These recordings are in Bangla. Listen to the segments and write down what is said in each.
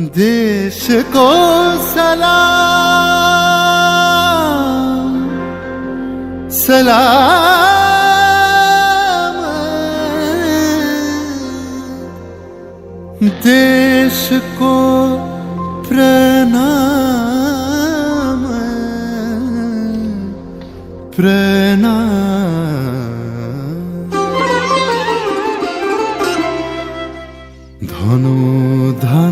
देश को सलाम सलाम देश को प्रणाम प्रणाम धनु धन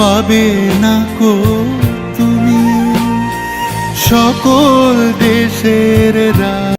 পাবে না কো তুমি। সকল দেশের রা